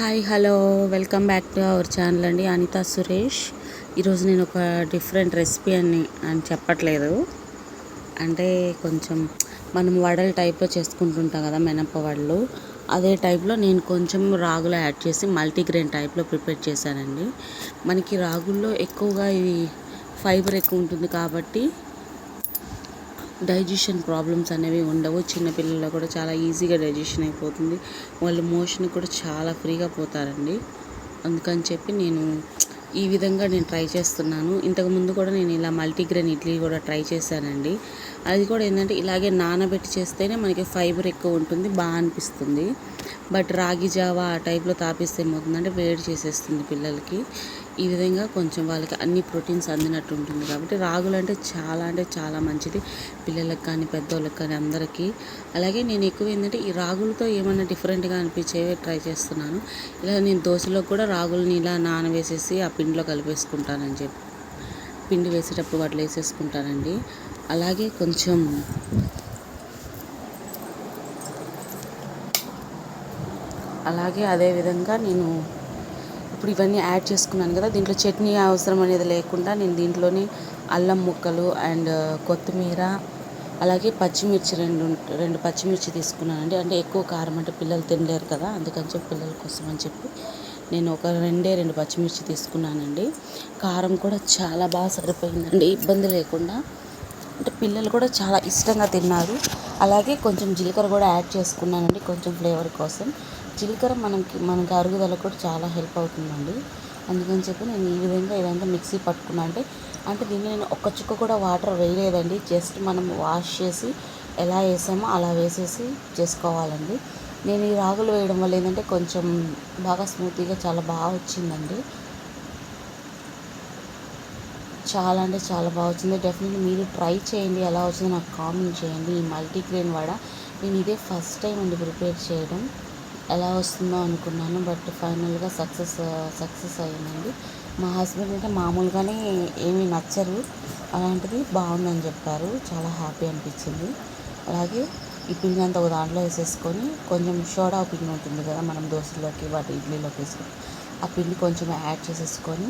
Hi hello. Welcome back to our channel అండి. అనిత సురేష్. ఈరోజు నేను ఒక డిఫరెంట్ రెసిపీ అని అని చెప్పట్లేదు. అంటే కొంచెం మనం వడల టైప్లో చేసుకుంటుంటాం కదా మినప వడలు. అదే టైప్లో నేను కొంచెం రాగులు యాడ్ చేసి మల్టీగ్రెయిన్ టైప్లో ప్రిపేర్ చేశానండి. మనకి రాగుల్లో ఎక్కువగా ఇవి ఫైబర్ ఎక్కువ ఉంటుంది కాబట్టి డైజెషన్ ప్రాబ్లమ్స్ అనేవి ఉండవు. చిన్నపిల్లల్లో కూడా చాలా ఈజీగా డైజెషన్ అయిపోతుంది. వాళ్ళు మోషన్ కూడా చాలా ఫ్రీగా పోతారండి. అందుకని చెప్పి నేను ఈ విధంగా నేను ట్రై చేస్తున్నాను. ఇంతకుముందు కూడా నేను ఇలా మల్టీగ్రెయిన్ ఇడ్లీ కూడా ట్రై చేశానండి. అది కూడా ఏంటంటే ఇలాగే నానబెట్టి చేస్తేనే మనకి ఫైబర్ ఎక్కువ ఉంటుంది బాగా అనిపిస్తుంది. బట్ రాగి జావా ఆ టైప్లో తాపిస్తే ఏమవుతుందంటే వేడి చేసేస్తుంది పిల్లలకి. ఈ విధంగా కొంచెం వాళ్ళకి అన్ని ప్రోటీన్స్ అందినట్టు ఉంటుంది. కాబట్టి రాగులు అంటే చాలా అంటే చాలా మంచిది. పిల్లలకు కానీ పెద్దవాళ్ళకి కానీ అందరికీ. అలాగే నేను ఎక్కువ ఏంటంటే ఈ రాగులతో ఏమైనా డిఫరెంట్గా అనిపించేవి ట్రై చేస్తున్నాను. ఇలా నేను దోశలో కూడా రాగులని ఇలా నానవేసేసి ఆ పిండిలో కలిపేసుకుంటానని చెప్పి. పిండి వేసేటప్పుడు వాటిలో వేసేసుకుంటానండి. అలాగే కొంచెం అలాగే అదేవిధంగా నేను ఇప్పుడు ఇవన్నీ యాడ్ చేసుకున్నాను కదా దీంట్లో చట్నీ అవసరం అనేది లేకుండా నేను దీంట్లోనే అల్లం ముక్కలు అండ్ కొత్తిమీర అలాగే పచ్చిమిర్చి రెండు రెండు పచ్చిమిర్చి తీసుకున్నానండి. అంటే ఎక్కువ కారం అంటే పిల్లలు తినలేరు కదా అందుకని చెప్పి పిల్లల కోసం అని చెప్పి నేను ఒక రెండే రెండు పచ్చిమిర్చి తీసుకున్నానండి. కారం కూడా చాలా బాగా సరిపోయిందండి ఇబ్బంది లేకుండా. అంటే పిల్లలు కూడా చాలా ఇష్టంగా తిన్నారు. అలాగే కొంచెం జీలకర్ర కూడా యాడ్ చేసుకున్నానండి కొంచెం ఫ్లేవర్ కోసం. జీలకర్ర మనకి మనకి అరుగుదల కూడా చాలా హెల్ప్ అవుతుందండి. అందుకని చెప్పి నేను ఈ విధంగా ఇదంతా మిక్సీ పట్టుకున్నా అంటే అంటే దీన్ని నేను ఒక్క చుక్క కూడా వాటర్ వేయలేదండి. జస్ట్ మనం వాష్ చేసి ఎలా వేసామో అలా వేసేసి చేసుకోవాలండి. నేను ఈ రాగులు వేయడం వల్ల ఏంటంటే కొంచెం బాగా స్మూతీగా చాలా బాగా వచ్చిందండి. చాలా అంటే చాలా బాగా వచ్చింది. డెఫినెట్లీ మీరు ట్రై చేయండి. ఎలా వచ్చిందో నాకు కామెంట్ చేయండి. ఈ మల్టీగ్రెయిన్ వడ నేను ఇదే ఫస్ట్ టైం అండి ప్రిపేర్ చేయడం. ఎలా వస్తుందో అనుకున్నాను బట్ ఫైనల్గా సక్సెస్ సక్సెస్ అయ్యిందండి మా హస్బెండ్ అంటే మామూలుగానే ఏమీ నచ్చరు. అలాంటిది బాగుందని చెప్పారు. చాలా హ్యాపీ అనిపించింది. అలాగే ఈ పిండి అంతా ఒక దాంట్లో వేసేసుకొని కొంచెం సోడా పిండి ఉంటుంది కదా మనం దోశలోకి వాటి ఇడ్లీలోకి వేసుకొని. ఆ పిండి కొంచెం యాడ్ చేసేసుకొని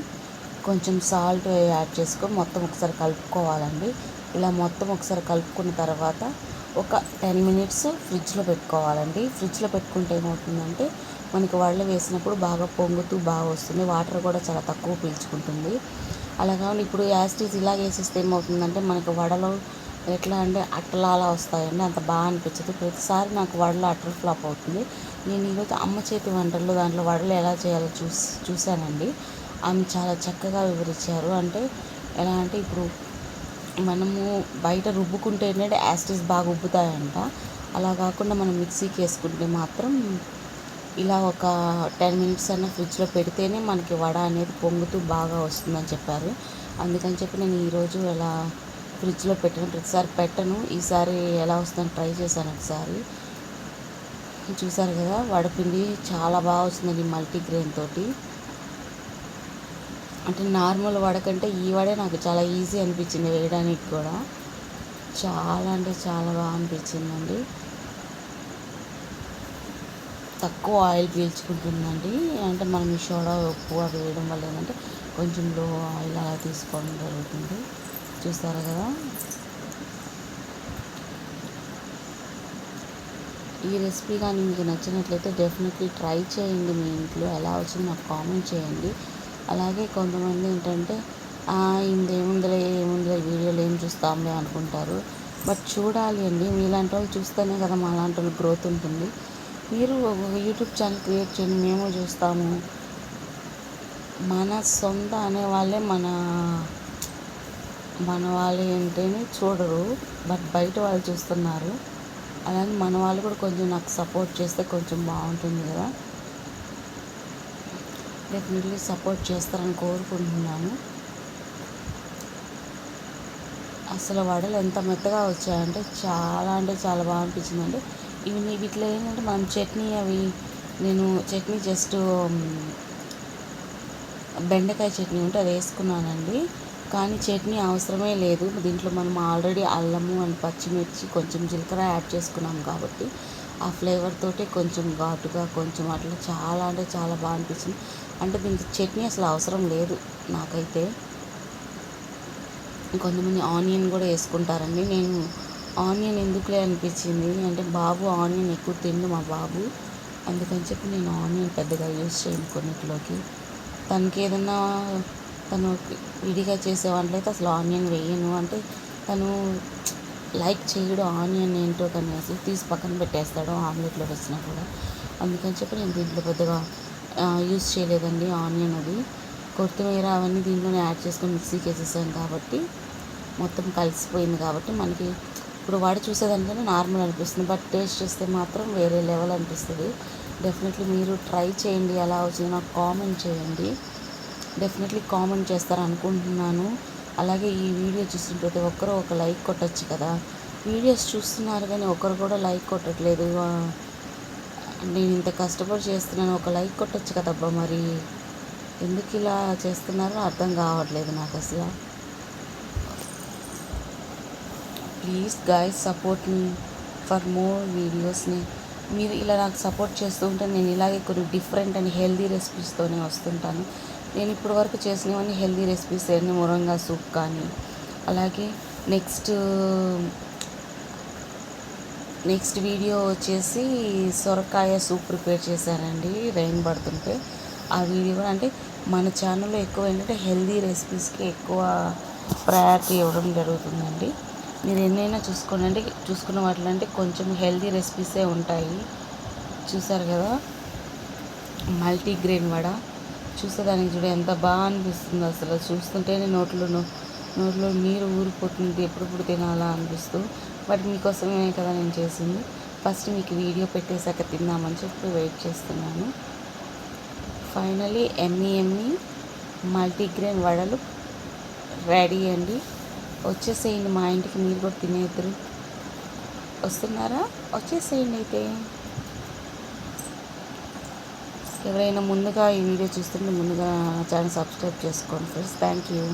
కొంచెం సాల్ట్ యాడ్ చేసుకొని మొత్తం ఒకసారి కలుపుకోవాలండి. ఇలా మొత్తం ఒకసారి కలుపుకున్న తర్వాత ఒక టెన్ మినిట్స్ ఫ్రిడ్జ్లో పెట్టుకోవాలండి. ఫ్రిడ్జ్లో పెట్టుకుంటే ఏమవుతుందంటే మనకి వడలు వేసినప్పుడు బాగా పొంగుతూ బాగా వస్తుంది. వాటర్ కూడా చాలా తక్కువ పీల్చుకుంటుంది. అలా కావాలి ఇప్పుడు యాస్టీస్ ఇలా వేసేస్తే ఏమవుతుందంటే మనకి వడలు ఎట్లా అంటే అట్టలాలా వస్తాయండి. అంత బాగా అనిపించదు. ప్రతిసారి నాకు వడలు అట్టలు ఫ్లాప్ అవుతుంది. నేను ఈరోజు అమ్మ చేతి వంటల్లో దాంట్లో వడలు ఎలా చేయాలో చూసి చూశానండి. ఆమె చాలా చక్కగా వివరించారు. అంటే ఎలా అంటే ఇప్పుడు మనము బయట రుబ్బుకుంటే ఏంటంటే బాగా ఉబ్బుతాయంట. అలా కాకుండా మనం మిక్సీకి వేసుకుంటే మాత్రం ఇలా ఒక టెన్ మినిట్స్ అన్న ఫ్రిడ్జ్లో పెడితేనే మనకి వడ అనేది పొంగుతూ బాగా వస్తుందని చెప్పారు. అందుకని చెప్పి నేను ఈరోజు ఇలా ఫ్రిడ్జ్లో పెట్టాను. ప్రతిసారి పెట్టను. ఈసారి ఎలా వస్తుందని ట్రై చేశాను ఒకసారి. చూసారు కదా వడపిండి చాలా బాగా వస్తుందండి మల్టీగ్రెయిన్ తోటి. అంటే నార్మల్ వడ కంటే ఈ వడే నాకు చాలా ఈజీ అనిపించింది వేయడానికి కూడా. చాలా అంటే చాలా బాగా అనిపించిందండి. తక్కువ ఆయిల్ పీల్చుకుంటుందండి. అంటే మనం ఈ సోడా ఉప్పు అవి వేయడం వల్ల ఏంటంటే కొంచెం లో ఆయిల్ అలా తీసుకోవడం జరుగుతుంది. చూస్తారా కదా? ఈ రెసిపీ కానీ మీకు నచ్చినట్లయితే డెఫినెట్లీ ట్రై చేయండి మీ ఇంట్లో. ఎలా వచ్చిందో నాకు కామెంట్ చేయండి. అలాగే కొంతమంది ఏంటంటే ఇంది ఏముందిలే వీడియోలు ఏం చూస్తాంలే అనుకుంటారు. బట్ చూడాలి అండి. మీలాంటి వాళ్ళు చూస్తేనే కదా మా లాంటి వాళ్ళు గ్రోత్ ఉంటుంది. మీరు యూట్యూబ్ ఛానల్ క్రియేట్ చేయండి మేము చూస్తాము. మన సొంత అనే వాళ్ళే మన మన వాళ్ళు ఏంటని చూడరు. బట్ బయట వాళ్ళు చూస్తున్నారు. అలాగే మన వాళ్ళు కూడా కొంచెం నాకు సపోర్ట్ చేస్తే కొంచెం బాగుంటుంది కదా. డెఫినెట్లీ సపోర్ట్ చేస్తారని కోరుకుంటున్నాను అసలు వడలు ఎంత మెత్తగా వచ్చాయంటే చాలా అంటే చాలా బాగా అనిపించిందండి. ఇవి వీటిలో ఏంటంటే మనం చట్నీ అవి నేను చట్నీ జస్ట్ బెండకాయ చట్నీ ఉంటే అది వేసుకున్నానండి. కానీ చట్నీ అవసరమే లేదు. దీంట్లో మనం ఆల్రెడీ అల్లము అండ్ పచ్చిమిర్చి కొంచెం జీలకర్ర యాడ్ చేసుకున్నాం కాబట్టి ఆ ఫ్లేవర్ తోటి కొంచెం ఘాటుగా కొంచెం అట్లా చాలా అంటే చాలా బాగా అనిపించింది. అంటే దీనికి చట్నీ అసలు అవసరం లేదు నాకైతే. కొంతమంది ఆనియన్ కూడా వేసుకుంటారండి. నేను ఆనియన్ ఎందుకులే అనిపించింది అంటే బాబు ఆనియన్ ఎక్కువ తిండు మా బాబు. అందుకని చెప్పి నేను ఆనియన్ పెద్దగా యూజ్ చేయను కొన్నిట్లోకి. తనకి ఏదన్నా తను విడిగా చేసే వంటలైతే అయితే అసలు ఆనియన్ వేయను. అంటే తను లైక్ చేయడు ఆనియన్ ఏంటో కానీ అసలు తీసి పక్కన పెట్టేస్తాడు ఆమ్లెట్లో వేసినా కూడా. అందుకని చెప్పి నేను దీంట్లో పెద్దగా యూజ్ చేయలేదండి ఆనియన్ అది. కొత్తిమీర అవన్నీ దీంట్లోనే యాడ్ చేసుకొని మిక్సీకి వేసేసాం కాబట్టి మొత్తం కలిసిపోయింది కాబట్టి మనకి ఇప్పుడు వాడి చూసేదానికన్నా నార్మల్ అనిపిస్తుంది బట్ టేస్ట్ చేస్తే మాత్రం వేరే లెవెల్ అనిపిస్తుంది. డెఫినెట్లీ మీరు ట్రై చేయండి ఎలా వచ్చిందో నాకు కామెంట్ చేయండి. డెఫినెట్లీ కామెంట్ చేస్తారు అనుకుంటున్నాను. అలాగే ఈ వీడియో చూసిన ప్రతి ఒక్కరూ ఒక లైక్ కొట్టచ్చు కదా. వీడియోస్ చూస్తున్నారు కానీ ఒకరు కూడా లైక్ కొట్టట్లేదు. నేను ఇంత కష్టపడి చేస్తున్నాను ఒక లైక్ కొట్టచ్చు కదబ్బా మరి. ఎందుకు ఇలా చేస్తున్నారో అర్థం కావట్లేదు నాకు అసలు. Please guys support for more వీడియోస్ని. మీరు ఇలా నాకు సపోర్ట్ చేస్తూ ఉంటే నేను ఇలాగే కొన్ని డిఫరెంట్ అండ్ హెల్దీ రెసిపీస్తోనే వస్తుంటాను. నేను ఇప్పటి వరకు చేసినవన్నీ హెల్దీ రెసిపీస్ ఏంటి మురంగా సూప్ కానీ అలాగే నెక్స్ట్ నెక్స్ట్ వీడియో వచ్చేసి సొరకాయ సూప్ ప్రిపేర్ చేశానండి రైన్ పడుతుంటే. ఆ వీడియో కూడా అంటే మన ఛానల్లో ఎక్కువ ఏంటంటే హెల్దీ రెసిపీస్కి ఎక్కువ ప్రయారిటీ ఇవ్వడం జరుగుతుందండి. మీరు ఎన్నైనా చూసుకోనండి చూసుకున్న వాటిలో అంటే కొంచెం హెల్దీ రెసిపీసే ఉంటాయి. చూసారు కదా? మల్టీగ్రెయిన్ వడ. చూసేదానికి చూడ ఎంత బాగా అనిపిస్తుంది అసలు. చూస్తుంటేనే నోట్లో నోట్లో నీరు ఊరిపోతుంది ఎప్పుడెప్పుడు తినాలా అనిపిస్తూ. బట్ మీకోసమే కదా నేను చేసింది. ఫస్ట్ మీకు వీడియో పెట్టేశాక తిందామని చెప్పి వెయిట్ చేస్తున్నాను. ఫైనలీ ఎమ్మి ఎమ్మి మల్టీగ్రెయిన్ వడలు రెడీ అండి. వచ్చేసేయండి మా ఇంటికి మీరు కూడా తినేద్దరు. వస్తున్నారా? వచ్చేసేయండి అయితే. ఎవరైనా ముందుగా ఈ వీడియో చూస్తుంటే ముందుగా ఛానల్ సబ్స్క్రైబ్ చేసుకోండి ఫ్రెండ్స్. Thank you